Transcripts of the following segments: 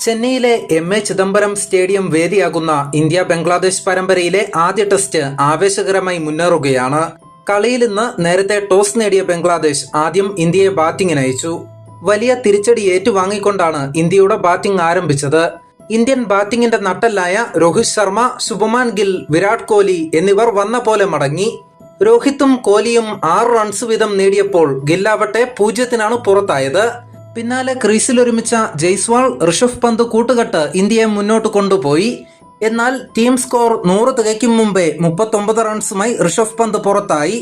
ചെന്നൈയിലെ M A Chidambaram stadium വേദിയാകുന്ന India Bangladesh പരമ്പരയിലെ ആദ്യ ടെസ്റ്റ് ആവേശകരമായി മുന്നേറുകയാണ്. കളിയിൽ ഇന്ന് നേരത്തെ ടോസ് നേടിയ ബംഗ്ലാദേശ് ആദ്യം ഇന്ത്യയെ ബാറ്റിംഗിന് അയച്ചു. വലിയ തിരിച്ചടി ഏറ്റുവാങ്ങിക്കൊണ്ടാണ് ഇന്ത്യയുടെ ബാറ്റിംഗ് ആരംഭിച്ചത്. ഇന്ത്യൻ ബാറ്റിംഗിന്റെ നട്ടല്ലായ രോഹിത് ശർമ്മ ശുഭമാൻ ഗിൽ വിരാട് കോഹ്ലി എന്നിവർ വന്ന പോലെ മടങ്ങി. രോഹിത്തും കോഹ്ലിയും ആറ് റൺസ് വീതം നേടിയപ്പോൾ ഗില്ലാവട്ടെ പൂജ്യത്തിനാണ് പുറത്തായത്. പിന്നാലെ ക്രീസിലൊരുമിച്ച ജയ്സ്വാൾ ഋഷഭ് പന്ത് കൂട്ടുകെട്ട് ഇന്ത്യയെ മുന്നോട്ട് കൊണ്ടുപോയി. എന്നാൽ ടീം സ്കോർ നൂറ് തികയ്ക്കും മുമ്പേ മുപ്പത്തൊമ്പത് റൺസുമായി ഋഷഭ് പന്ത് പുറത്തായി.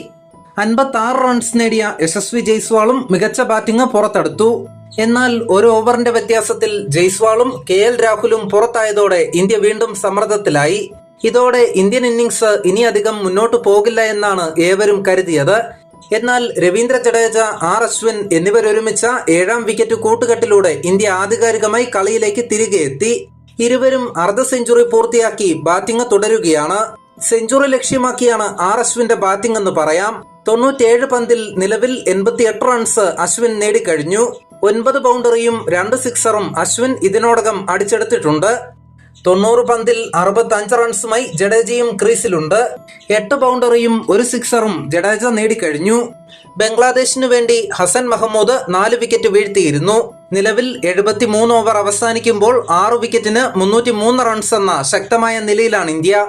അൻപത്തി ആറ് റൺസ് നേടിയ യശസ്വി ജയ്സ്വാളും മികച്ച ബാറ്റിംഗ് പുറത്തെടുത്തു. എന്നാൽ ഒരു ഓവറിന്റെ വ്യത്യാസത്തിൽ ജയ്സ്വാളും കെ എൽ രാഹുലും പുറത്തായതോടെ ഇന്ത്യ വീണ്ടും സമ്മർദ്ദത്തിലായി. ഇതോടെ ഇന്ത്യൻ ഇന്നിംഗ്സ് ഇനിയധികം മുന്നോട്ടു പോകില്ല എന്നാണ് ഏവരും കരുതിയത്. എന്നാൽ രവീന്ദ്ര ജഡേജ ആർ അശ്വിൻ എന്നിവരൊരുമിച്ച ഏഴാം വിക്കറ്റ് കൂട്ടുകെട്ടിലൂടെ ഇന്ത്യ ആധികാരികമായി കളിയിലേക്ക് തിരികെ എത്തി. ഇരുവരും അർദ്ധ സെഞ്ചുറി പൂർത്തിയാക്കി ബാറ്റിംഗ് തുടരുകയാണ്. സെഞ്ചുറി ലക്ഷ്യമാക്കിയാണ് ആർ അശ്വിന്റെ ബാറ്റിംഗ് എന്ന് പറയാം. തൊണ്ണൂറ്റേഴ് പന്തിൽ നിലവിൽ എൺപത്തിയെട്ട് റൺസ് അശ്വിൻ നേടിക്കഴിഞ്ഞു. ഒൻപത് ബൗണ്ടറിയും രണ്ട് സിക്സറും അശ്വിൻ ഇതിനോടകം അടിച്ചെടുത്തിട്ടുണ്ട്. തൊണ്ണൂറ് പന്തിൽ അറുപത്തഞ്ച് റൺസുമായി ജഡേജയും ക്രീസിലുണ്ട്. എട്ട് ബൗണ്ടറിയും ഒരു സിക്സറും ജഡേജ നേടിക്കഴിഞ്ഞു. ബംഗ്ലാദേശിനു വേണ്ടി ഹസൻ മഹമ്മൂദ് നാല് വിക്കറ്റ് വീഴ്ത്തിയിരുന്നു. നിലവിൽ എഴുപത്തിമൂന്ന് ഓവർ അവസാനിക്കുമ്പോൾ ആറ് വിക്കറ്റിന് മുന്നൂറ്റി മൂന്ന് റൺസ് എന്ന ശക്തമായ നിലയിലാണ് ഇന്ത്യ.